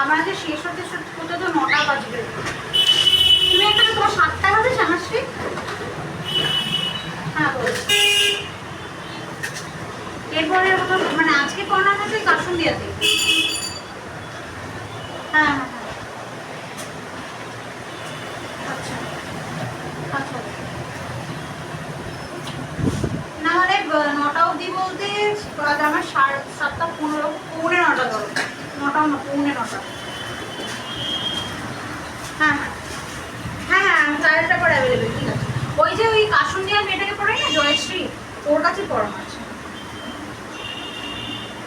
আমাদের শেষ হতে হতে তো নটা বাজবে। তুমি একটা তোমার সাতটা হবে শ্যামাশ্রী হ্যাঁ এরপরে মানে আজকে পড়ানো হচ্ছে কাশুন দিয়াতে হ্যাঁ হ্যাঁ হ্যাঁ। আচ্ছা আচ্ছা। নটা অবধি বলতে আমার সাড়ে সাতটা পনেরো, পৌনে নটা ধরো। নটা, পৌনে নটা। হ্যাঁ। হ্যাঁ হ্যাঁ হ্যাঁ চারটা পরে অ্যাভেলেবেল ঠিক আছে। ওই যে ওই কাশুন দেওয়ার মেয়েটাকে পড়াই না জয়শ্রী, ওর কাছে পড়ানো আছে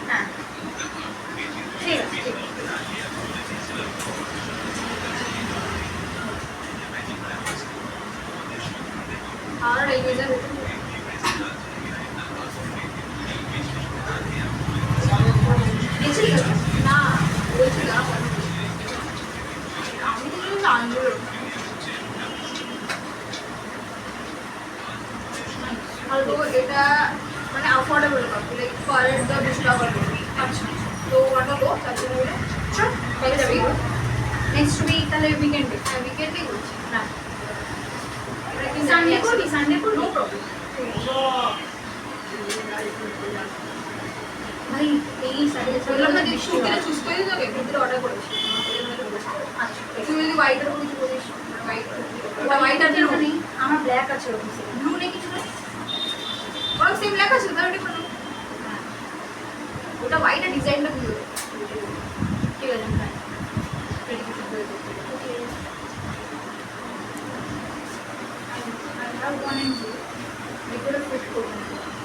হ্যাঁ। ঠিক আছে ঠিক আছে। আর এই যাবে আর তো এটা মানে অ্যাফোর্ডেবল পাবো লাইক পারের তো দুশো টাকা পড়বে আচ্ছা তো ওটা তো তার জন্য বলে চল যাবি। নেক্সট উইক তাহলে উইকেন্ডে হ্যাঁ উইকেন্ডেই বলছি। না। সানডে করবি সানডে করবি? নো প্রবলেম ভাই এই সাইডে বললাম না যে শুকিয়ে চুজ করে দিতে ভিতরে অর্ডার করেছি আচ্ছা তুই যদি হোয়াইটের উপর কিছু করিস হোয়াইট হোয়াইট আছে আছে আমার ব্ল্যাক আছে ব্লু নেই কিছু সেম লেখা ছিল তাহলে কোনো ওটা হোয়াইট ডিজাইনটা বুঝলো ঠিক আছে I have one and two. We could have pushed open.